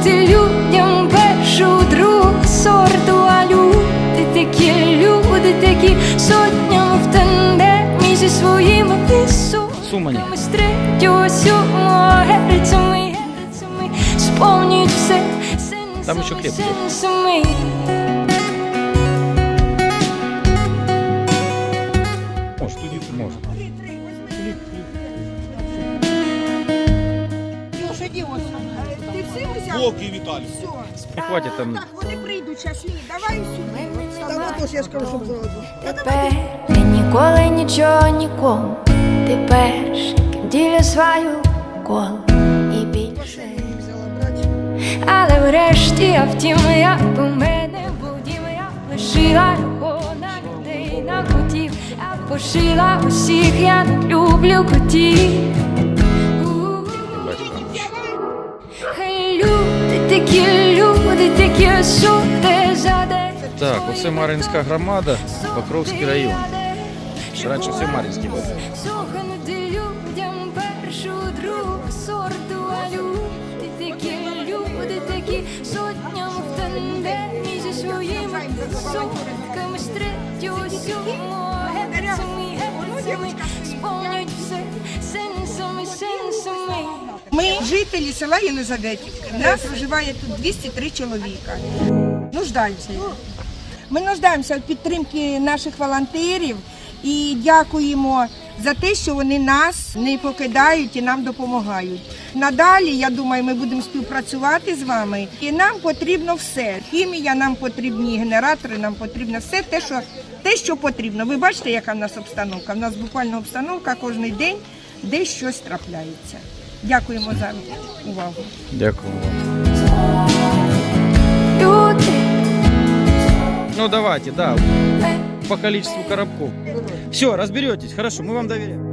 Суханути людям першу другу сорту, а люди такі, люди такі сотнями в тандемі зі своїми високами з третього сьомого герцями, герцями сповнюють все сенсами. Может, может. Лошаді ось. Всі Віталій. Ну, там. Так, вони прийдуть, щасливі. Давай сюди. Та вот ось я ж кажу, щоб зразу. Тепер я ніколи нічого нікому. Ти перший, ділю свою колу і більше. Але врешті, а втім, як у мене був я лишила його на людей, на котів, я пошила усіх, я не люблю котів. У-у-у. Хай люди такі, люди такі суди за. Так, оце Мар'їнська громада, Покровський район. Раніше все Мар'їнський був. Суханути людям першу другу сорту, а люди такі, люди такі сотнями в тандемі зі своїми сотками з третього сьомого сповнюють все сенсами, сенсами. Ми жителі села Єлизаветівка. Нас проживає тут 203 чоловіка. Нуждаємося. Ми нуждаємося в підтримці наших волонтерів і дякуємо за те, що вони нас не покидають і нам допомагають. Надалі, я думаю, ми будемо співпрацювати з вами. І нам потрібно все. Хімія нам потрібні, генератори нам потрібно все те, що те, що потрібно. Ви бачите, яка в нас обстановка? У нас буквально обстановка кожен день, де щось трапляється. Дякуємо за увагу. Дякую вам. Ну давайте, да. По количеству коробков. Все, разберетесь. Хорошо, мы вам доверяем.